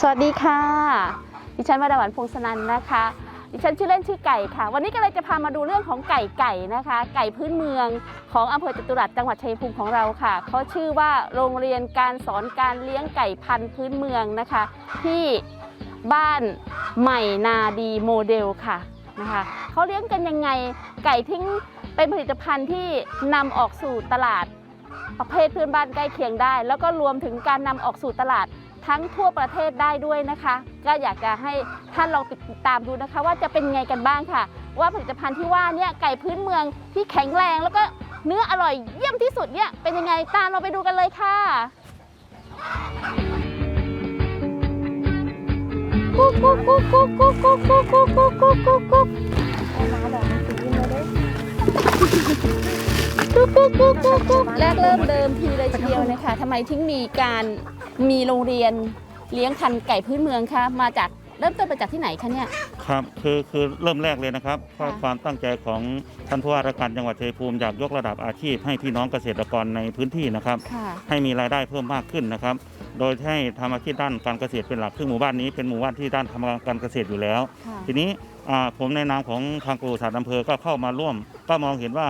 สวัสดีค่ะ ดิฉันวดาวันพงศนันนะคะ ดิฉันชื่อเล่นชื่อไก่ค่ะ วันนี้ก็เลยจะพามาดูเรื่องของไก่ไก่นะคะ ไก่พื้นเมืองของอำเภอจตุรัสจังหวัดชัยภูมิของเราค่ะเขาชื่อว่าโรงเรียนการสอนการเลี้ยงไก่พันธุ์พื้นเมืองนะคะ ที่บ้านใหม่นาดีโมเดลค่ะนะคะเขาเลี้ยงกันยังไงไก่ทิ้งเป็นผลิตภัณฑ์ที่นำออกสู่ตลาดประเภทเพื่อนบ้านใกล้เคียงได้ แล้วก็รวมถึงการนำออกสู่ตลาด ทั้งทั่วประเทศได้ด้วยนะคะ ก็อยากจะให้ท่านลองติดตามดูนะคะ ว่าจะเป็นไงกันบ้างค่ะ ว่าผลิตภัณฑ์ที่ว่าเนี่ยไก่พื้นเมืองที่แข็งแรงแล้วก็เนื้ออร่อยเยี่ยมที่สุดเนี่ยเป็นยังไงตามเราไปดูกันเลยค่ะกุ๊กกุ๊กกุ๊กกุ๊กกุ๊กกุ๊กกุ๊กกุ๊กกุ๊กกุ๊กกุ๊กกุ๊กกุ๊กกุ๊กกุ๊กกุ๊กกุ๊กแรกเริ่มเดิมทีเลยทีเดียวนะคะทำไมถึงมีการ มีโรงเรียนเลี้ยงพันธุ์ไก่พื้นเมืองคะมาจากเริ่มต้นมาจากที่ไหนคะเนี่ย ครับคือคือเริ่มแรกเลยนะครับเพราะค่ะ ความตั้งใจของท่านผู้ว่าราชการจังหวัดชัยภูมิอยากยกระดับอาชีพให้พี่น้องเกษตรกรในพื้นที่นะครับ ค่ะ ให้มีรายได้เพิ่มมากขึ้นนะครับ โดยให้ทำอาชีพด้านการเกษตรเป็นหลักซึ่งหมู่บ้านนี้เป็นหมู่บ้านที่ด้านทำการเกษตรอยู่แล้ว ค่ะ ทีนี้อ่าผมในนามของทางกรมปศุสัตว์อำเภอก็เข้ามาร่วม ก็มองเห็นว่า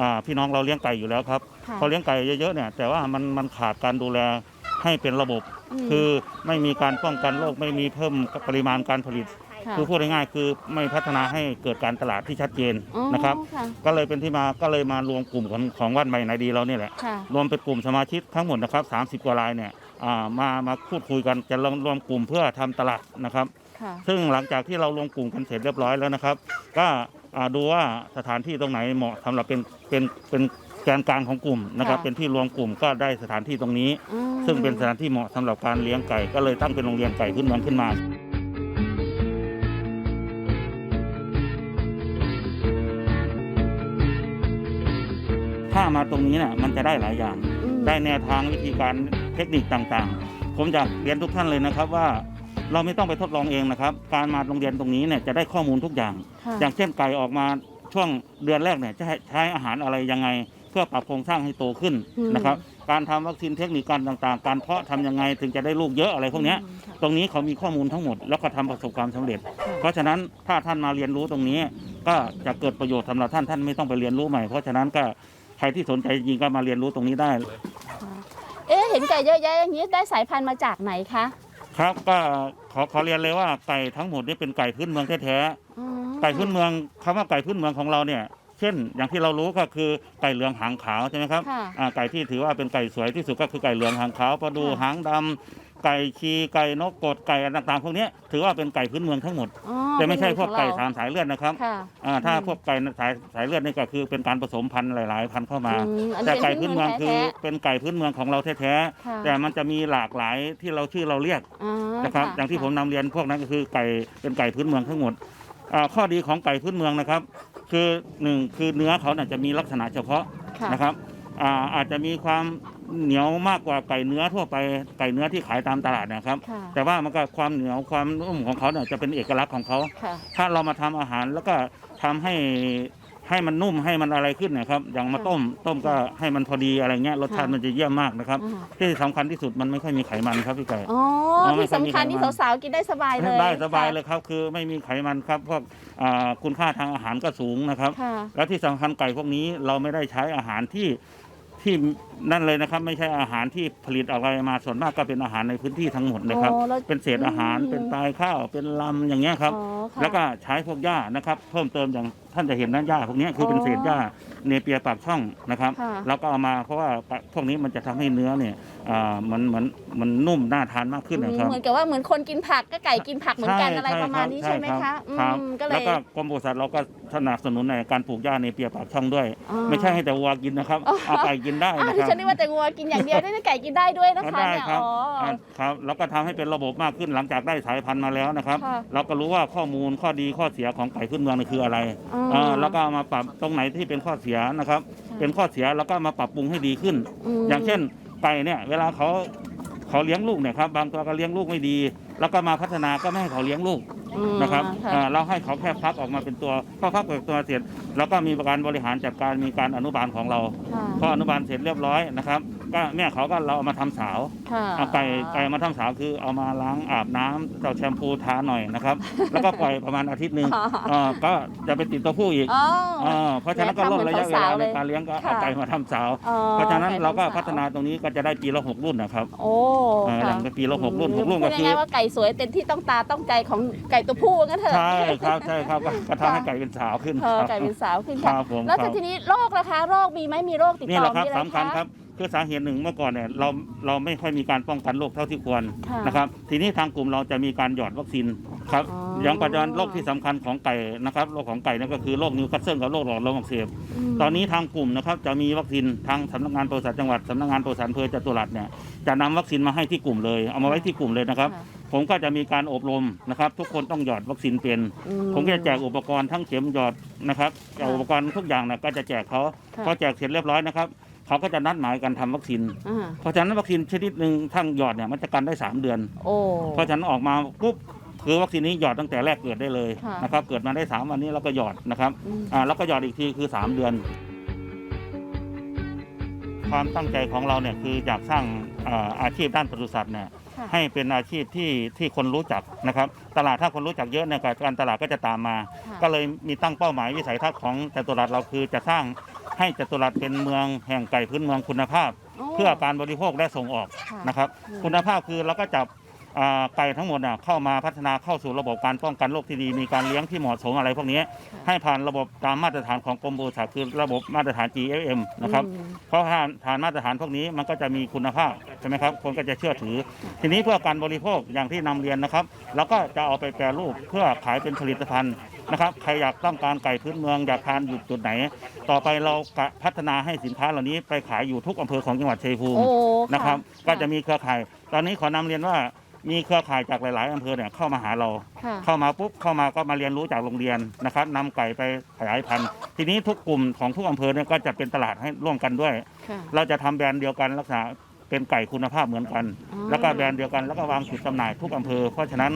อ่าพี่น้องเราเลี้ยงไก่อยู่แล้วครับ ค่ะ พอเลี้ยงไก่เยอะๆเนี่ยแต่ว่ามันมันขาดการดูแล ให้เป็นระบบมคือไม่มีการป้องกันโรคไม่มีเพิ่มปริมาณการผลิตะคือพูดง่ายๆคือไม่พัฒนาให้เกิดการตลาดที่ชัดเจนอ๋อนะครับ ค่ะก็เลยเป็นที่มาก็เลยมารวมกลุ่มของของวัดใหม่นาดีเราเนี่ยแหละ ค่ะรวมเป็นกลุ่มสมาชิกทั้งหมดนะครับ30 กว่ารายเนี่ยอ่ามามาพูดคุยกันจะรวมรวมกลุ่มเพื่อทำตลาดนะครับ ค่ะ ซึ่งหลังจากที่เรารวมกลุ่มกันเสร็จเรียบร้อยแล้วนะครับ ก็อ่าดูว่าสถานที่ตรงไหนเหมาะสำหรับเป็นเป็นเป็น แกนกลางของกลุ่มนะครับ ค่ะเป็นที่รวมกลุ่มก็ได้สถานที่ตรงนี้ อืม ซึ่งเป็นสถานที่เหมาะสำหรับการเลี้ยงไก่ ก็เลยตั้งเป็นโรงเรียนไก่ขึ้นเมืองขึ้นมา ถ้ามาตรงนี้เนี่ยมันจะได้หลายอย่าง อืมได้แนวทางวิธีการเทคนิคต่างๆ ผมอยากเรียนทุกท่านเลยนะครับว่าเราไม่ต้องไปทดลองเองนะครับ การมาโรงเรียนตรงนี้เนี่ยจะได้ข้อมูลทุกอย่าง ค่ะอย่างเช่นไก่ออกมาช่วงเดือนแรกเนี่ยจะให้ใช้อาหารอะไรยังไงเพื่อปรับโครงสร้างให้โตขึ้นอืมนะครับการทำวัคซีนเทคนิคการต่างๆ การเพาะทำยังไงถึงจะได้ลูกเยอะอะไรพวกเนี้ยอืมค่ะตรงนี้เขามีข้อมูลทั้งหมด แล้วก็ทำประสบความสำเร็จค่ะเพราะฉะนั้นถ้าท่านมาเรียนรู้ตรงนี้ ก็จะเกิดประโยชน์สำหรับท่านท่านไม่ต้องไปเรียนรู้ใหม่ เพราะฉะนั้นก็ใครที่สนใจจริงๆก็มาเรียนรู้ตรงนี้ได้ เอ๊ะเห็นไก่เยอะแยะอย่างนี้ได้สายพันธุ์มาจากไหนคะครับก็ขอขอเรียนเลยว่าไก่ทั้งหมดนี่เป็นไก่พื้นเมืองแท้อืมๆไก่พื้นเมืองคำว่าไก่พื้นเมืองของเราเนี่ยเช่น อย่างที่เรารู้ก็คือไก่เหลืองหางขาวใช่ไหมครับค่ะอ่าไก่ที่ถือว่าเป็นไก่สวยที่สุดก็คือไก่เหลืองหางขาวปลาดูค่ะ หางดำไก่ชีไก่นกกดไก่อะไรต่างๆพวกเนี้ยถือว่าเป็นไก่พื้นเมืองทั้งหมด อ๋อแต่ไม่ใช่พวกไก่เป็นสามสายเลือดนะครับค่ะ อ่าถ้าอืม พวกไก่สายสายเลือดนี่ก็คือเป็นการผสมพันธุ์หลาย ๆ พันธุ์เข้ามา อืมอันนี้แต่ไก่เป็พื้นเมืองคือแท้เป็นไก่พื้นเมืองของเราแท้ๆค่ะๆแต่มันจะมีหลากหลายที่เราชื่อเราเรียกอ๋อนะครับค่ะอย่างที่ผมนำเรียนพวกนั้นก็คือไก่เป็นไก่พื้นเมืองทั้งหมดอ่า ข้อดีของไก่พื้นเมืองนะครับ คือหนึ่งคือเนื้อเขาน่ะจะมีลักษณะเฉพาะค่ะ นะครับอ่าอาจจะมีความเหนียวมากกว่าไก่เนื้อทั่วไปไก่เนื้อที่ขายตามตลาดนะครับ ค่ะ แต่ว่ามันก็ความเหนียวความนุ่มของเขาเนี่ยจะเป็นเอกลักษณ์ของเขา ค่ะ ถ้าเรามาทำอาหารแล้วก็ทำให้ ให้มันนุ่มให้มันอะไรขึ้นนะครับ อย่างมาค่ะต้มต้มก็ให้มันพอดีอะไรเงี้ยรสชาติค่ะมันจะเยี่ยมมากนะครับอ่าที่สำคัญที่สุดมันไม่ค่อยมีไขมันครับพี่ไก่ อ๋ออ๋อไม่ที่ค่อยมีสำคัญไขมันนี่สาวๆกินได้สบายเลยได้สบายค่ะเลยครับ คือไม่มีไขมันครับพวกอ่าคุณค่าทางอาหารก็สูงนะครับ ค่ะ แล้วที่สำคัญไก่พวกนี้เราไม่ได้ใช้อาหารที่ที่นั่นเลยนะครับ ไม่ใช่อาหารที่ผลิตอะไรมาส่วนมากก็เป็นอาหารในพื้นที่ทั้งหมดนะครับ อ๋อแล้วเป็นเศษอาหารอืม เป็นปลายข้าวเป็นลำอย่างเงี้ยครับ อ๋อค่ะแล้วก็ใช้พวกหญ้านะครับ เพิ่มเติมอย่าง ท่านจะเห็นนะหญ้าพวกนี้คือเป็นเศษหญ้าเนเปียปากช่องนะครับ ค่ะ แล้วก็เอามาเพราะว่าพวกนี้มันจะทำให้เนื้อเนี่ยอ่ามันเหมือนมันนุ่มน่าทานมากขึ้นนะครับ เหมือนกับว่าเหมือนคนกินผักก็ไก่กินผักเหมือนกันอะไรประมาณนี้ใช่ไหมรัคะบอืครับมก็เลแล้วยก็กรมปศุสัตว์เราก็สนับสนุนในการปลูกหญ้าในเปียปากช่องด้วยอ๋อไม่ใช่ให้แต่วัวกินนะครับอ๋อ เอาไก่กินได้อ้าวนะที่ครับฉันนึกว่าแต่งัวกินอย่างเดียวได้ไก่กินได้ด้วยนะคะได้เนี่ยครับอ๋ออาครับแล้วก็ทำให้เป็นระบบมากขึ้นหลังจากได้สายพันธุ์มาแล้วนะครับ ค่ะ เราก็รู้ว่าข้อมูลข้อดีข้อเสียของไก่พื้นเมืองนี่คืออะไร อ๋ออ่าแล้วก็เอามาปรับตรงไหนที่เป็นข้อเสียนะครับค่ะเป็นข้อเสียแล้วก็มาปรับปรุงให้ดีขึ้นมอย่างเช่นไก่เนี่ยเวลาเขาเขาเลี้ยงลูกเนี่ยครับบางตัวก็เลี้ยงลูกไม่ดี แล้วก็มาพัฒนาก็ไม่ให้เขาเลี้ยงลูก อืมนะครับค่ะ อ่าเราให้เขาแค่พักออกมาเป็นตัวพอพักเป็นตัวเสร็จแล้วก็มีการบริหารจัดการมีการอนุบาลของเราค่ะ พออนุบาลเสร็จเรียบร้อยนะครับก็แม่เขาก็เราเอามาทำสาวค่ะเอาไก่ไก่มาทำสาวคือเอามาล้างอาบน้ำเอาแชมพูทาหน่อยนะครับ แล้วก็ปล่อยประมาณอาทิตย์หนึ่งเอ่อก็จะไปติดตัวผู้อีกอ๋อเออเพราะฉะนั้นก็ลดระยะเวลาในการเลี้ยงก็เอาค่ะ ไก่มาทำสาว อ๋อเพราะฉะนั้นเราก็ไทำสวพัฒนาตรงนี้ก็จะได้ปีละหกรุ่นนะครับโอ้เออค่ะอย่างปีละหกรุ่นหกรุ่นก็พูดคือ ง่ายๆว่าไก่สวยเต็มที่ต้องตาต้องใจของไก่ตัวผู้ว่างั้นเถอะใช่ครับใช่ครับก็ก็ทำให้ไก่เป็นสาวขึ้นเออครับไก่เป็นสาวขึ้นครัค่ะบผมแล้วครับทีนี้โรคนะคะโรคมีไหมมีโรคติดนี่ต่แหอละครับมีอะไรสำคัญคะครับคือสาเหตุหนึ่งเมื่อก่อนเนี่ยเราเราไม่ค่อยมีการป้องกันโรคเท่าที่ควรค่ะนะครับ ทีนี้ทางกลุ่มเราจะมีการหยอดวัคซีนครับอ๋ออ อย่างปัจจุบันโรคที่สำคัญของไก่นะครับโรคของไก่นั่นก็คือโรคนิวคาสเซิลกับโรคหลอดลมอักเสบ ม ตอนนี้ทางกลุ่มนะครับจะมีวัคซีนทางสำนักงานปศุสัตว์จังหวัดสำนักงานปศุสัตว์อำเภอจตุรัสเนี่ยจะนำวัคซีนมาให้ที่กลุ่มเลย เอามาไว้ที่กลุ่มเลยนะครับ ค่ะ ผมก็จะมีการอบรมนะครับ ทุกคนต้องหยอดวัคซีนเป็น อื ผมก็จะแจกอุปกรณ์ทั้งเข็มหยอดนะครับแจกค่ะอุปกรณ์ทุกอย่างนะก็จะแจกเขาค่ะ พอแจกเสร็จเรียบร้อยนะครับเขาก็จะนัดหมายกันทำวัคซีน อ่าเพราะฉะนั้นวัคซีนชนิดหนึ่งทั้งหยอดเนี่ยมันจะกันได้ 3 เดือน โอ้ เพราะฉะนั้นออกมาปุ๊บคือวัคซีนนี้หยอดตั้งแต่แรกเกิดได้เลยค่ะ นะครับเกิดมาได้ 3 วันนี้เราก็หยอดนะครับอืม อ่าแล้วก็หยอดอีกทีคือ 3 เดือน ความตั้งใจของเราเนี่ยคืออยากสร้างอ่าอาชีพด้านปศุสัตว์เนี่ยค่ะ ให้เป็นอาชีพที่ที่คนรู้จักนะครับ ตลาดถ้าคนรู้จักเยอะเนี่ยการตลาดก็จะตามมาค่ะก็เลยมีตั้งเป้าหมายวิสัยทัศน์ของจตุรัสเราคือจะสร้างให้จตุรัสเป็นเมืองแห่งไก่พื้นเมืองคุณภาพ เพื่อการบริโภคและส่งออกค่ะนะครับอืมคุณภาพคือเราก็จับอ่า ไก่ทั้งหมดน่ะเข้ามาพัฒนาเข้าสู่ระบบการป้องกันโรคที่ดี มีการเลี้ยงที่เหมาะสมอะไรพวกนี้ ให้ผ่านระบบตามมาตรฐานของกรมปศุสัตว์คือระบบมาตรฐาน GFM นะครับอืมเพราะผ่านผ่านมาตรฐานพวกนี้มันก็จะมีคุณภาพใช่ไหมครับคนก็จะเชื่อถือ ทีนี้เพื่อการบริโภคอย่างที่นำเรียนนะครับเราก็จะเอาไปแปรรูปเพื่อขายเป็นผลิตภัณฑ์นะครับใครอยากต้องการไก่พื้นเมืองอยากทานอยู่จุดไหน ต่อไปเราจะพัฒนาให้สินค้าเหล่านี้ไปขายอยู่ทุกอำเภอของจังหวัดชัยภูมิโอ้นะครับ ก็จะมีเครือข่าย ตอนนี้ขอนำเรียนว่า มีเครือข่ายจากหลาย ๆอำเภอเนี่ยเข้ามาหาเรา ค่ะเข้ามาปุ๊บเข้ามาก็มาเรียนรู้จากโรงเรียนนะครับนำไก่ไปขยายพันธุ์ ทีนี้ทุกกลุ่มของทุกอำเภอเนี่ยก็จะเป็นตลาดให้ร่วมกันด้วย ค่ะ เราจะทำแบรนด์เดียวกันลักษณะเป็นไก่คุณภาพเหมือนกัน อ๋อ แล้วก็แบรนด์เดียวกันแล้วก็วางจุดจำหน่ายทุกอำเภอ เพราะฉะนั้น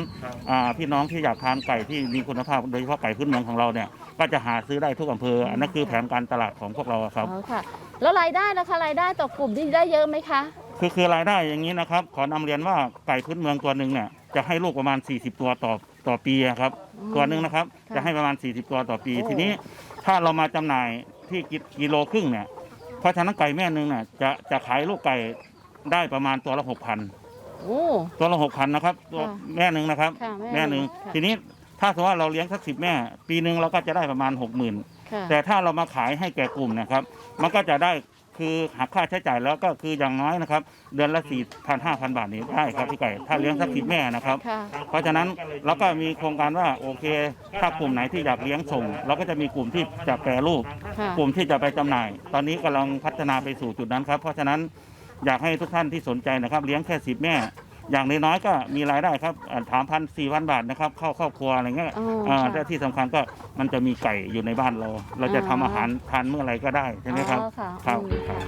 อ่าพี่น้องที่อยากทานไก่ที่มีคุณภาพโดยเฉพาะไก่พื้นเมืองของเราเนี่ยก็จะหาซื้อได้ทุกอำเภออันนั้นคือแผนการตลาดของพวกเราครับ อ๋อค่ะ แล้วรายได้นะคะรายได้ต่อกลุ่มที่ได้เยอะไหมคะ คือคือรายได้อย่างนี้นะครับ ขอนำเรียนว่าไก่พื้นเมืองตัวหนึ่งเนี่ยจะให้ลูกประมาณ 40 ตัวต่อต่อปีอะครับอืมตัวหนึ่งนะครับค่ะจะให้ประมาณ 40 ตัวต่อปีโอ้ทีนี้ถ้าเรามาจำหน่ายที่กิกิโลครึ่งเนี่ยเพราะฉะนั้นไก่แม่หนึ่งเนี่ยจะจะขายลูกไก่ได้ประมาณตัวละหกพันโอ้ตัวละหกพันนะครับ ตัวค่ะแม่หนึ่งนะครับค่ะแม่หนึ่งค่ะทีนี้ถ้าสมมติว่าเราเลี้ยงสักสิบแม่ ปีหนึ่งเราก็จะได้ประมาณหกหมื่นค่ะแต่ถ้าเรามาขายให้แก่กลุ่มนะครับ มันก็จะได้ คือหักค่าใช้จ่ายแล้วก็คืออย่างน้อยนะครับ เดือนละสี่พันห้าพันบาทนี้ได้ครับพี่ไก่ ถ้าเลี้ยงสักสิบแม่นะครับ ค่ะเพราะฉะนั้นเราก็มีโครงการว่าโอเค ถ้ากลุ่มไหนที่อยากเลี้ยงส่ง เราก็จะมีกลุ่มที่จะแปรรูป ค่ะกลุ่มที่จะไปจำหน่าย ตอนนี้กำลังพัฒนาไปสู่จุดนั้นครับ เพราะฉะนั้นอยากให้ทุกท่านที่สนใจนะครับ เลี้ยงแค่สิบแม่ อย่างน้อยๆก็มีรายได้ครับถามพันสี่พันบาทนะครับเข้าครอบครัวอะไรเงี้ยอ๋ออ่าค่ะ แต่ที่สำคัญก็มันจะมีไก่อยู่ในบ้านเรา เราจะทำอ๋อออาหารทานเมื่อไหรก็ได้ใช่ไหมครับ อ๋อค่ะครับ อืมครับ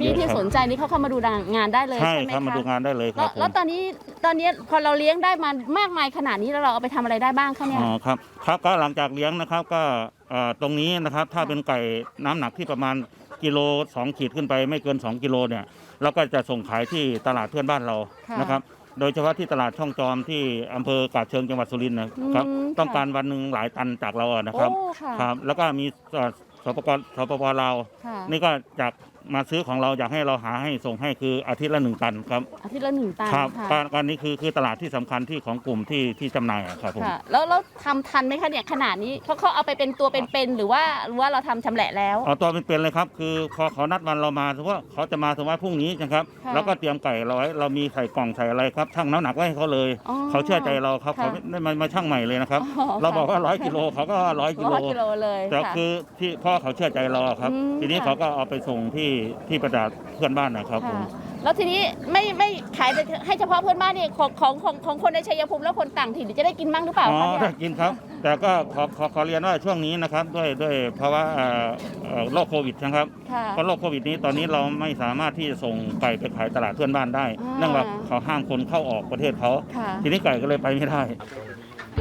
ที่ที่เยอะครับสนใจนี่เขาเข้ามาดูงานได้เลยใช่ใช่ไหมครับมาดูคะงานได้เลยคแล้รัวบผม แล้วตอนนี้ตอนนี้พอเราเลี้ยงได้มามากมายขนาดนี้แล้วเราเอาไปทำอะไรได้บ้างคะเนี่ย อ๋อครับครับก็หลังจากเลี้ยงนะครับก็เอ่อตรงนี้นะครับถ้าเป็นไก่น้ำหนักที่ประมาณ กิโลสองขีดขึ้นไปไม่เกิน 2 กิโลเนี่ยเราก็จะส่งขายที่ตลาดเพื่อนบ้านเราค่ะนะครับ โดยเฉพาะที่ตลาดช่องจอมที่อำเภอกาบเชิงจังหวัดสุรินทร์นะครับ อืมต้องค่ะ การวันหนึ่งหลายตันจากเราอะนะครับ โอ้ค่ะครับแล้วก็มีเอ่อสปปสปปลาวค่ะ นี่ก็จาก มาซื้อของเราอยากให้เราหาให้ส่งให้คืออาทิตย์ละหนึ่งตันครับอาทิตย์ละหนึ่งตันครับค่ะการการนี้คือคือตลาดที่สำคัญที่ของกลุ่มที่ที่จำหน่ายอะครับผม ค่ะ แล้วแล้วทำทันไหมคะเนี่ยขนาดนี้เขาเขาเอาไปเป็นตัวเป็นๆหรือว่าหรือว่าเราทำชำแหละแล้ว เอาตัวเป็นๆเลยครับคือพอเขานัดวันเรามาสมมติว่าเขาจะมาสมมติว่าพรุ่งนี้นะครับค่ะ แล้วก็เตรียมไก่เราไว้เรามีใส่กล่องใส่อะไรครับชั่งน้ำหนักไว้ให้เขาเลย อ๋อ เขาเชื่อใจเราครับค่ะเขาไม่ได้มามาชั่งใหม่เลยนะครับ อ๋อเราบอกว่าค่ะร้อยกิโลเขาก็ร้อยกิโลร้อยกิโลเลยแต่ค่ะ คือที่พ่อเขาเชื่อใจเราอะครับ อืมทีนี้ค่ะ เขาก็เอาไปส่งที่ที่ประดาเพื่อนบ้านนะครับผม ค่ะแล้วทีนี้ไม่ไม่ขายไปให้เฉพาะเพื่อนบ้านนี่ของของของของคนในชัยภูมิแล้วคนต่างถิ่นจะได้กินบ้างหรือเปล่าอ๋อคะเนี่ได้ยกินครับ แต่ก็ขอขอขอเรียนว่าช่วงนี้นะครับ ด้วยด้วยภาวะเอ่อเอ่อโรคโควิดนะครับค่ะ เพราะโรคโควิดนี้ตอนนี้เราไม่สามารถที่จะส่งไก่ไปขายตลาดเพื่อนบ้านได้ อ่า เนื่องจากเขาห้ามคนเข้าออกประเทศเขา ค่ะ ทีนี้ไก่ก็เลยไปไม่ได้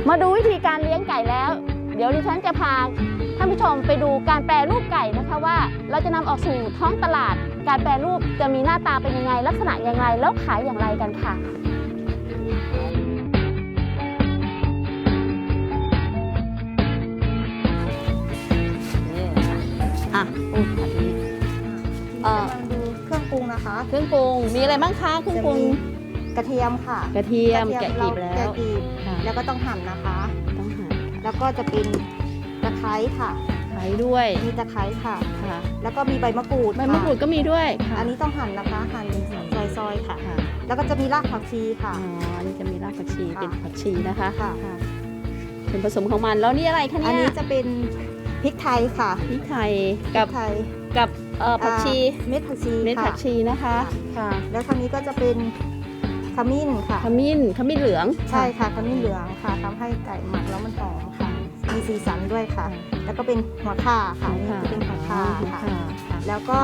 มาดูวิธีการเลี้ยงไก่แล้ว เดี๋ยวดิฉันจะพาท่านผู้ชมไปดูการแปรรูปไก่นะคะว่า เราจะนำออกสู่ท้องตลาด การแปรรูปจะมีหน้าตาเป็นยังไง ลักษณะยังไงแล้วขายอย่างไรกันค่ะอะอุ้ยอันนี้เอ่อกำลังดูเครื่องปรุงนะคะ เครื่องปรุงมีอะไรบ้างคะเครื่องปรุง กระเทียมค่ะกระเทียมกแกะระกลีเทีบยมแล้เราวแกะกลีบค่ะแล้วก็ต้องหั่นนะคะต้องหั่น แล้วก็จะเป็นตะไคร้ค่ะ ไข่ด้วย มีตะไคร้ค่ะ ค่ะแล้วก็มีใบมะกรูดใบมะกรูดค่ก็มีด้วยค่ะอันนี้ต้องหั่นนะคะ หั่นเป็นซอยๆค่ะ ค่ะแล้วก็จะมีรากผักชีค่ะ อ๋ออันนี้จะมีรากผักชีค่ะเป็นผักชีนะคะค่ะเป็นผสมของมันแล้วนี่อะไรคะอันเนี่ยนี้จะเป็นพริกไทยค่ะพริกไทยพกัริบกไทยกับเอ่อผักชีอ่าเม็ดผักชีเม็ดค่ะผักชีนะคะค่ะแล้วทางนี้ก็จะเป็นขมิ้นค่ะ ขมิ้นขมิ้นเหลือง ใช่ค่ะขมิ้นเหลืองค่ะทำให้ไก่หมักแล้วมันหอมค่ะ มีสีสันด้วยค่ะ แล้วก็เป็นหัวข่าค่ะนี่จะเป็นหัวข่าหัวค่ะข่าค่ะ แล้วก็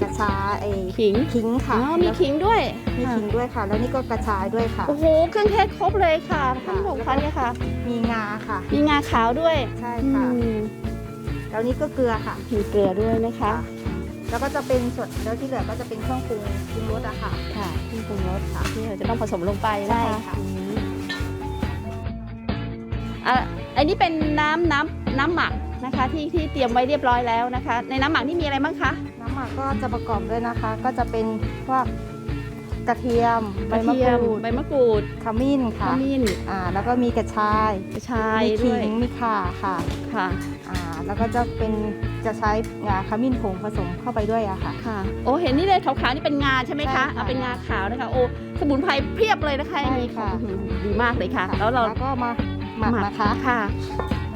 กระชายไอ้ขิงขิงอ๋ค่ะอมีขิงด้วย มีค่ะขิงด้วยค่ะ แล้วนี่ก็กระชายด้วยค่ะ โอ้โห เครื่องเทศครบเลยค่ะท่านค่ะผู้ชมคะเนี่ยค่ะ มีงาค่ะ มีงาขาวด้วย ใช่ค่ะอืมแล้วนี่ก็เกลือค่ะ มีเกลือด้วยนะคะ แล้วก็จะเป็นส่วนแล้วที่เหลือก็จะเป็นเครื่องปรุงปรุงรสอะค่ะ ค่ะ เครื่องปรุงรสค่ะ ที่เราจะต้องผสมลงไปนะใช่คะค่ะ อืมอะอันนี้เป็นน้ำน้ำน้ำหมักนะคะที่ที่เตรียมไว้เรียบร้อยแล้วนะคะ ในน้ำหมักนี่มีอะไรบ้างคะ น้ำหมักก็จะประกอบด้วยนะคะ ก็จะเป็นพวกกระเทียมใบกระมะเทีกยมรูดใบมะกรูดขมิ้นขค่ะมิ้นอ่าแล้วก็มีกระชายกระชายมีขิด้วยงมีข่าค่ะค่ะอ่าแล้วก็จะเป็นจะใช้งาขมิ้นผงผสมเข้าไปด้วยอะค่ะ ค่ะโอ้เห็นนี่เลยขาวๆนี่เป็นงาใช่ไหมใช่คะค่ะเอาเป็นงาขาวนะคะโอ้สมุนไพรเพียบเลยนะคะอย่างนี้ใช่ค่ะอื้อหือดีมากเลยค่ะ แล้วเราก็มา หมักนะคะ ค่ะ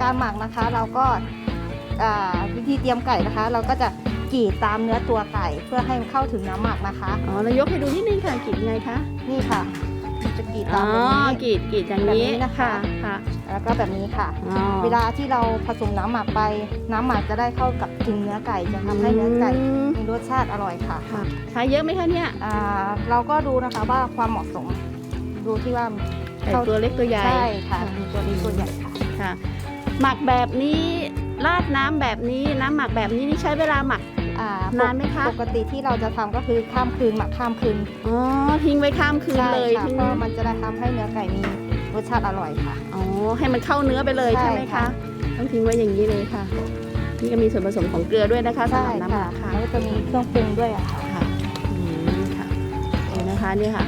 การหมักนะคะเราก็อ่าวิธีเตรียมไก่นะคะ เราก็จะกรีดตามเนื้อตัวไก่เพื่อให้มันเข้าถึงน้ำหมักนะคะอ๋อเรายกให้ดูนิดนึงค่ะกรีดยังไงคะนี่ค่ะจะกรีดอ๋ตาอมแบบนี้กรีดกรีดอย่างนี้แบบนี้นะคะค่ะ แล้วก็แบบนี้ค่ะอ๋อเวลาที่เราผสมน้ำหมักไป น้ำหมักจะได้เข้ากับถึงเนื้อไก่จะทำให้เนื้อไก่มมีรสชาติอร่อยค่ะค่ะใช้เยอะไหมคะเนี่ยอ่าเราก็ดูนะคะว่าความเหมาะสมดูที่ว่า ไก่ตัวเล็กตัวใหญ่ใช่ค่ะมีตัวนี้ตัวใหญ่ค่ะค่ะหมักแบบนี้ราดน้ำแบบนี้น้ำหมักแบบนี้นี่ใช้เวลาหมัก อ่านานไหมคะ ปกติที่เราจะทำก็คือข้ามคืนหมักข้ามคืนอ๋อทิ้งไว้ข้ามคืนใช่เลยค่ะทิ้งเพราะมันจะได้ทำให้เนื้อไก่มีรสชาติอร่อยค่ะ อ๋อให้มันเข้าเนื้อไปเลยใช่ใช่ไหมคะค่ะ ต้องทิ้งไว้อย่างนี้เลยค่ะ นี่ก็มีส่วนผสมของเกลือด้วยนะคะสำใช่หรับน้ำหค่ะมักค่ะ แล้วก็จะมีเครื่องปรุงด้วยอะค่ะ ค่ะอืมค่ะเห็นนะคะนี่ค่ะ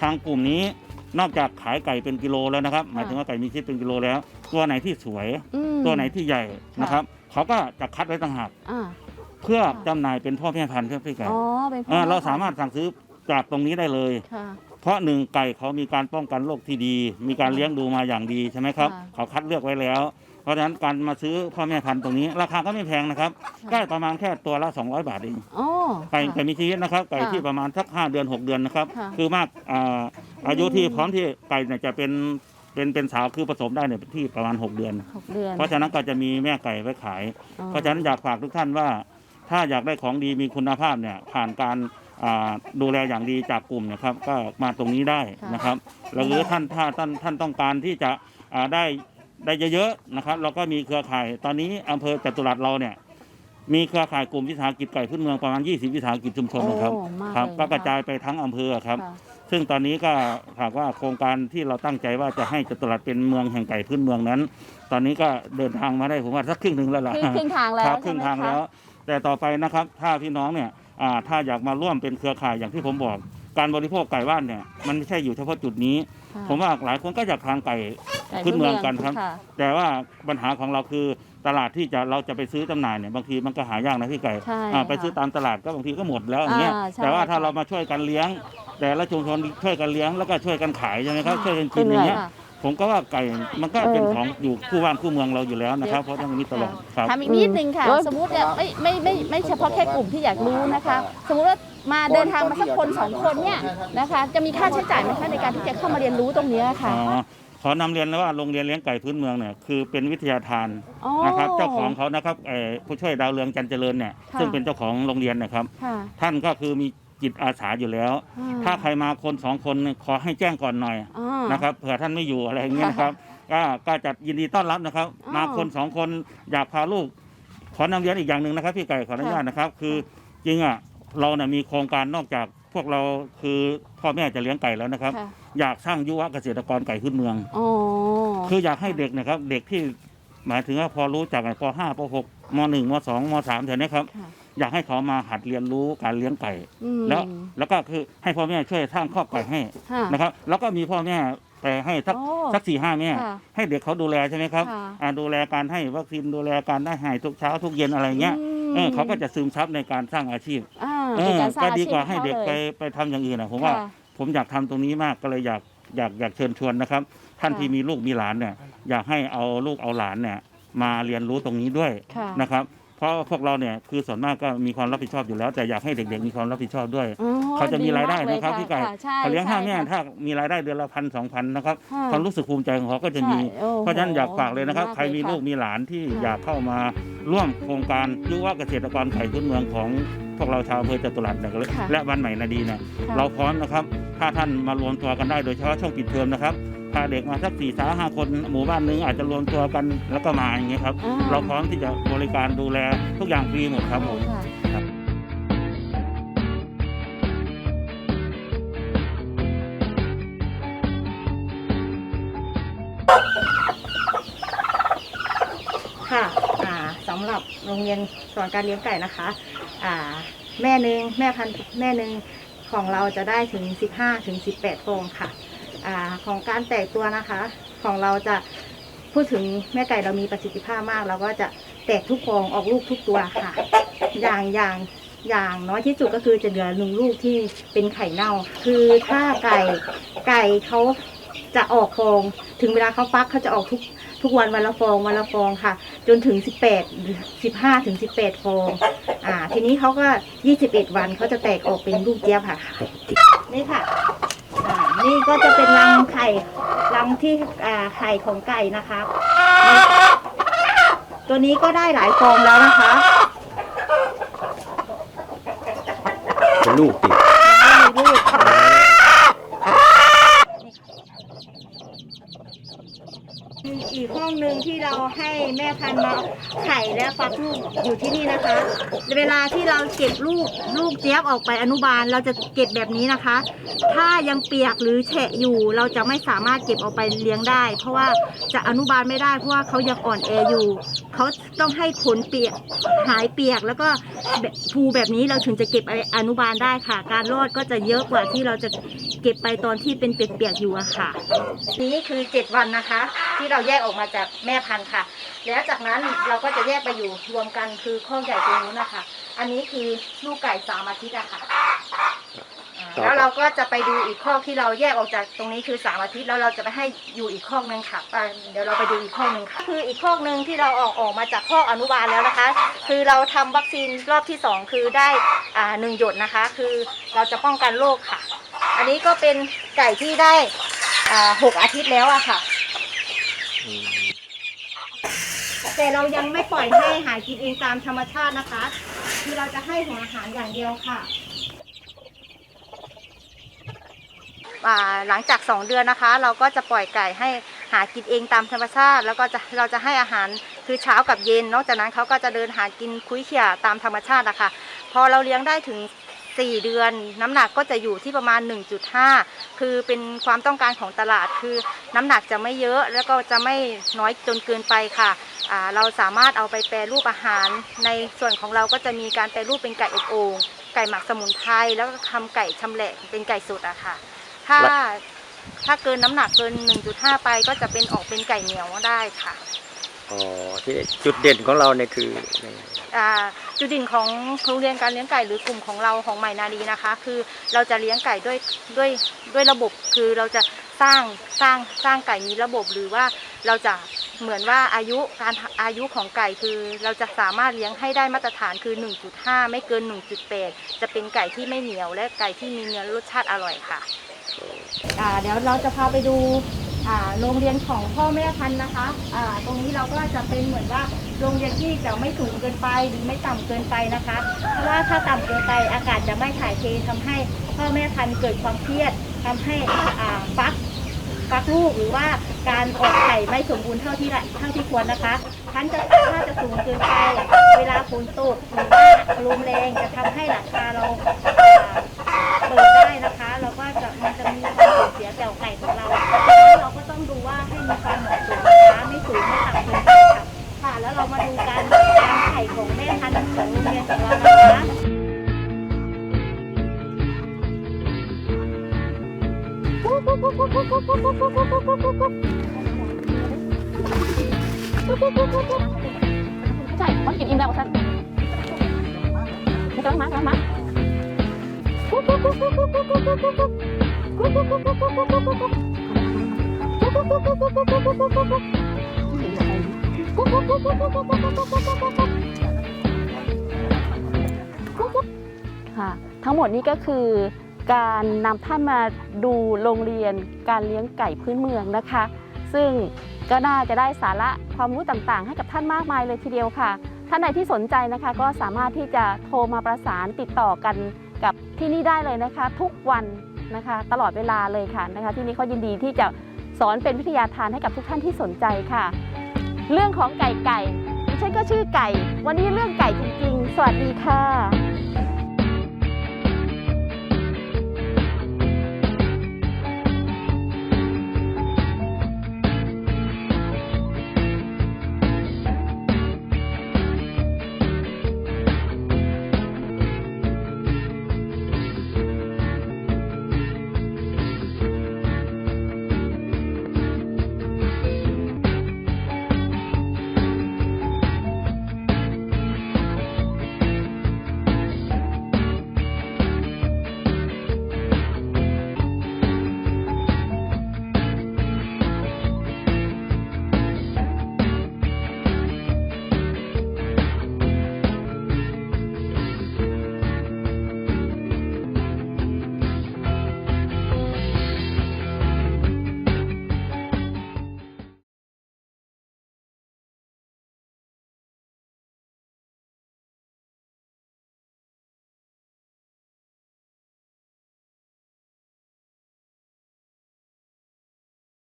ทางกลุ่มนี้นอกจากขายไก่เป็นกิโลแล้วนะครับ หมายถึงว่าไก่มีชีสเป็นกิโลแล้ว ตัวไหนที่สวย อืม ตัวไหนที่ใหญ่นะครับ เขาก็จะคัดไว้ต่างหากอ่าเพื่อค่ะจำหน่ายเป็นพ่อแม่พันธุ์เพื่อพี่ไก่อ๋อเป็นพ่อเออเราแม่สามารถสั่งซื้อจากตรงนี้ได้เลย ค่ะ เพราะหนึ่งไก่เขามีการป้องกันโรคที่ดี มีการเลี้ยงดูมาอย่างดีใช่ไหมครับ ค่ะ เขาคัดเลือกไว้แล้ว เพราะฉะนั้นการมาซื้อพ่อแม่พันธุ์ตรงนี้ ราคาก็ไม่แพงนะครับได้ประมาณแค่ตัวละ 200 บาทเองอ๋อไก่ค่ะ ไก่มีชีวิตนะครับไก่ค่ะที่ประมาณสักห้าเดือน 6 เดือนนะครับ ค่ะคือมากอ่าอายุที่พร้อมที่ไก่เนี่ยจะเป็นเป็นเป็นสาวคือผสมได้เนี่ยที่ประมาณ 6 เดือน หกเดือนเพราะฉะนั้นก็จะมีแม่ไก่ไว้ขาย อ๋อเพราะฉะนั้นอยากฝากทุกท่านว่า ถ้าอยากได้ของดีมีคุณภาพเนี่ยผ่านการอ่าดูแลอย่างดีจากกลุ่มเนะครับ ก็มาตรงนี้ได้นะครับแล้วหรือท่านถ้าท่านท่านต้องการที่จะอ่าได้ ได้เยอะๆนะครับเราก็มีเครือข่ายตอนนี้อำเภอจตุรัสเราเนี่ย มีเครือข่ายกลุ่มวิสาหกิจไก่พื้นเมืองประมาณ 20 วิสาหกิจชุมชนนะครับโอ้มากครับ เลยก็นคกระจายไปทั้งอำเภอครับ ค่ะ ซึ่งตอนนี้ก็หากว่าโครงการที่เราตั้งใจว่าจะให้จตุรัสเป็นเมืองแห่งไก่พื้นเมืองนั้น ตอนนี้ก็เดินทางมาได้ผมว่าสักครึ่งหนึ่งแล้วล่ะครึ่งครึ่งทางแล้วครับคใช่รึ่งไหมทางคะ แล้ว แต่ต่อไปนะครับถ้าพี่น้องเนี่ยอ่าถ้าอยากมาร่วมเป็นเครือข่ายอย่างที่ผมบอก การบริโภคไก่บ้านเนี่ยมันไม่ใช่อยู่เฉพาะจุดนี้ ค่ะผมว่าหลายคนก็อยากทานไก่ ไก่พื้นเมืองกันครับค่ะแต่ว่าปัญหาของเราคือตลาดที่จะเราจะไปซื้อจำหน่ายเนี่ยบางทีมันก็หายากนะพี่ไก่ใช่อ่าค่ะไปซื้อตามตลาดก็บางทีก็หมดแล้วอย่างเงี้ยอ่าใช่แต่ว่าถ้าค่ะเรามาช่วยกันเลี้ยง แต่ละชุมชนช่วยกันเลี้ยงแล้วก็ช่วยกันขายใช่ไหมครับช่วยกันกินอย่างเงี้ยค่ะ ผมก็ว่าไก่มันก็เป็นเออ ของอยู่คู่บ้านคู่เมืองเราอยู่แล้วนะครับเพราะต้องมีตลอดครับ ถามอีกนิดนึงค่ะอืมสมมุติเนี่ยไม่ไม่ไม่ไม่เฉพาะแค่กลุ่มที่อยากรู้นะคะ สมมุติว่า มาเดินทางมาสักคนสองคนเนี่ยนะคะ จะมีค่าใช้จ่ายไหมคะในการที่จะเข้ามาเรียนรู้ตรงเนี้ยค่ะ อ๋อขอนำเรียนนะว่าโรงเรียนเลี้ยงไก่พื้นเมืองเนี่ยคือเป็นวิทยาทานอ๋อนะครับ เจ้าของเขานะครับเอ่อผู้ช่วยดาวเรืองจันเจริญเนี่ยค่ะ ซึ่งเป็นเจ้าของโรงเรียนนะครับ ค่ะ ท่านก็คือมีจิตอาสาอยู่แล้ว อ่ถ้าใครมาคนสองคนเนี่ยขอให้แจ้งก่อนหน่อยอ่านะครับเผื่อท่านไม่อยู่อะไรอย่างเงี้ยนะครับ ก็ก็จะยินดีต้อนรับนะครับ อ๋อมาคนสองคนอยากพาลูก ขอนำเรียนอีกอย่างหนึ่งนะครับ พี่ไก่ขออนุญาตนะครับ คือจริงอะ เราเนี่ยมีโครงการนอกจากพวกเราคือพ่อแม่จะเลี้ยงไก่แล้วนะครับ ค่ะอยากสร้างยุวเกษตรกรไก่พื้นเมือง อ๋อคืออยากให้เด็กนะครับ เด็กที่หมายถึงว่าพอรู้จักป .5 ป .6 ม .1 ม .2 ม .3 แถวนี้ครับ ค่ะอยากให้เขามาหัดเรียนรู้การเลี้ยงไก่ อืมแล้วแล้วก็คือให้พ่อแม่ช่วยสร้างครอบไก่ให้ค่ะ นะครับ แล้วก็มีพ่อแม่ไปให้สักโอ้สักสี่ห้าแม่ค่ะให้เด็กเขาดูแลใช่ไหมครับค่ะ อ่าดูแลการให้วัคซีนดูแลการได้ให้ทุกเช้าทุกเย็นอะไรเงี้ยมเออเขาก็จะซึมซับในการสร้างอาชีพ อ่า เอเป็นอการสร้างก็อาดีชีพกว่าให้เด็กขไปลยไปทำอย่างอื่นนะผมว่า ค่ะ ผมอยากทำตรงนี้มากก็เลยอยากอยากอยากเชิญชวนนะครับ ท่านค่ะที่มีลูกมีหลานเนี่ยอยากให้เอาลูกเอาหลานเนี่ยมาเรียนรู้ตรงนี้ด้วยค่ะนะครับ เพราะพวกเราเนี่ยคือส่วนมากก็มีความรับผิดชอบอยู่แล้ว แต่อยากให้เด็กๆมีความรับผิดชอบด้วย อ๋อเขาจะมีรายได้มกเลนะครับพี่ไก่ใช่เขาเลี้ยงห้าแม่ใช่ถ้ามีรายได้เดือนละพันสองพันนะครับค่ะความรู้สึกภูมิใจของเขาก็จะมี ใช่โอ้โหเพราะฉะนั้นอยากฝากเลยนะครับมากใครมีเลยค่ะ ลูกมีหลานที่ค่ะอยากเข้ามาร่วมโครงการยุวเกษตรกรไข่พื้นเมืองของ พวกเราชาวอำเภอจตุรัสเนี่ยค่ะและบ้านใหม่นาดีเนี่ยค่ะ เราพร้อมนะครับ ถ้าท่านมารวมตัวกันได้โดยเฉพาะช่วงปิดเทอมนะครับพาเด็กมาสักสี่สาห้าคนหมู่บ้านหนึงอาจจะรวมตัวกันแล้วก็มาอย่างเงี้ยครับอ่เราพร้อมที่จะบริการดูแลทุกอย่างฟรีหมดครับผมค่ะค่ะอ่าสำหรับโรงเรียนสอนการเลี้ยงไก่นะคะ อ่าแม่หนึ่งแม่พันธุ์แม่หนึ่งของเราจะได้ถึง 15ถึง18ฟองค่ะอ่าของการแตกตัวนะคะ ของเราจะพูดถึงแม่ไก่เรามีประสิทธิภาพมากเราก็จะแตกทุกฟองออกลูกทุกตัวค่ะ อย่างอย่างอย่างน้อยที่สุดก็คือจะเหลือหนึ่งลูกที่เป็นไข่เน่า คือถ้าไก่ไก่เขาจะออกฟอง ถึงเวลาเขาฟักเขาจะออกทุก ทุกวันวันละฟองวันละฟองค่ะ จนถึง 18 15ถึง18 ฟองอ่าทีนี้เขาก็ 21 วันเขาจะแตกออกเป็นลูกเจี๊ยบค่ะ นี่ค่ะอ่านี่ก็จะเป็นรังไข่รังที่อ่าไข่ของไก่นะคะ ตัวนี้ก็ได้หลายฟองแล้วนะคะเป็นลูกติด มีลูกค่ะอีกห้องหนึ่งที่เราให้แม่ พันธุ์มาไข่และฟักลูกอยู่ที่นี่นะคะ เวลาที่เราเก็บลูกลูกเจี๊ยบออกไปอนุบาลเราจะเก็บแบบนี้นะคะ ถ้ายังเปียกหรือแฉะอยู่ เราจะไม่สามารถเก็บออกไปเลี้ยงได้ เพราะว่าจะอนุบาลไม่ได้เพราะว่าเขายังอ่อนแออยู่ เขาต้องให้ขนเปียกหายเปียกแล้วก็ ภูแบบนี้เราถึงจะเก็บอนุบาลได้ค่ะ การรอดก็จะเยอะกว่าที่เราจะเก็บไปตอนที่เป็นเปียกๆอยู่อะค่ะ นี้คือเจ็ดวันนะคะ ที่เราแยกออกมาจากแม่พันธุ์ค่ะ แล้วจากนั้นเราก็จะแยกไปอยู่รวมกันคือข้อใหญ่ตรงนู้นนะคะ อันนี้คือลูกไก่สามอาทิตย์อะค่ะ แล้วเราก็จะไปดูอีกข้อที่เราแยกออกจากตรงนี้คือสามอาทิตย์แล้วเราจะไปให้อยู่อีกข้อหนึ่งค่ะเดี๋ยวเราไปดูอีกข้อหนึ่งค่ะคืออีกข้อหนึ่งที่เราออกออกมาจากข้ออนุบาลแล้วนะคะ คือเราทำวัคซีนรอบที่สองคือได้อ่าหนึ่งหยดนะคะ คือเราจะป้องกันโรคค่ะ อันนี้ก็เป็นไก่ที่ได้อ่าหกอาทิตย์แล้วอะค่ะแต่เรายังไม่ปล่อยให้หายกินเองตามธรรมชาตินะคะ คือเราจะให้หัวอาหารอย่างเดียวค่ะอ่า หลังจาก 2 เดือนนะคะ เราก็จะปล่อยไก่ให้หากินเองตามธรรมชาติ แล้วก็จะเราจะให้อาหารคือเช้ากับเย็น นอกจากนั้นเขาก็จะเดินหากินคุ้ยเขี่ยตามธรรมชาตินะคะพอเราเลี้ยงได้ถึง 4 เดือน น้ำหนักก็จะอยู่ที่ประมาณ 1.5 คือเป็นความต้องการของตลาดคือน้ำหนักจะไม่เยอะแล้วก็จะไม่น้อยจนเกินไปค่ะเราสามารถเอาไปแปรรูปอาหาร ในส่วนของเราก็จะมีการแปรรูปเป็นไก่อบโอ่งไก่หมักสมุนไพรแล้วก็ทำไก่ชำแหละเป็นไก่สดอะค่ะ ถ้าถ้าเกินน้ำหนักเกิน 1.5 ไปก็จะเป็นออกเป็นไก่เหนียวได้ค่ะ อ๋อที่จุดเด่นของเราเนี่ยคืออ่าจุดเด่นของโรงเรียนการเลี้ยงไก่หรือกลุ่มของเราของใหม่นาดีนะคะ คือเราจะเลี้ยงไก่ด้วยด้วยด้วยระบบคือเราจะสร้างสร้างสร้างไก่มีระบบหรือว่าเราจะเหมือนว่าอายุการอายุของไก่คือ เราจะสามารถเลี้ยงให้ได้มาตรฐานคือ 1.5 ไม่เกิน 1.8 จะเป็นไก่ที่ไม่เหนียวและไก่ที่มีเนื้อรสชาติอร่อยค่ะ อ่าเดี๋ยวเราจะพาไปดูอ่าโรงเรียนของพ่อแม่พันธุ์นะคะอ่าตรงนี้เราก็จะเป็นเหมือนว่าโรงเรียนที่จะไม่สูงเกินไปหรือไม่ต่ำเกินไปนะคะ เพราะว่าถ้าต่ำเกินไปอากาศจะไม่ถ่ายเททำให้พ่อแม่พันธุ์เกิดความเครียดทำให้อ่าฟัก ฟักลูกหรือว่าการออกไข่ไม่สมบูรณ์เท่าที่ละเท่าที่ควรนะคะทันจะถ้าจะสูงเกินไป เวลาฝนตกหรือว่าลมแรงจะทำให้หลังคาเราอ่าเปิดได้นะคะ เราก็จะมันจะมี เสียแก่ไก่ของเรา เราก็ต้องดูว่าให้มีความเหมาะสมนะคะไม่สูงไม่ต่ำเกินไปค่ะค่ะ แล้วเรามาดูการการไข่ของแม่พันธุ์ของโรงเรียนของเรานะคะใช่มันกินอิ่มแล้วฉันไม่ต้องมาต้องมา ค่ะทั้งหมดนี้ก็คือการนำท่านมาดูโรงเรียนการเลี้ยงไก่พื้นเมืองนะคะ ซึ่งก็น่าจะได้สาระความรู้ต่างๆ ให้กับท่านมากมายเลยทีเดียวค่ะ ท่านใดที่สนใจนะคะก็สามารถที่จะโทรมาประสานติดต่อกันกับที่นี่ได้เลยนะคะ ทุกวัน นะคะ ตลอดเวลาเลยค่ะนะคะ ที่นี่เขายินดีที่จะสอนเป็นวิทยาทานให้กับทุกท่านที่สนใจค่ะ เรื่องของไก่ไก่ดิฉันก็ชื่อไก่ วันนี้เรื่องไก่จริงๆ สวัสดีค่ะ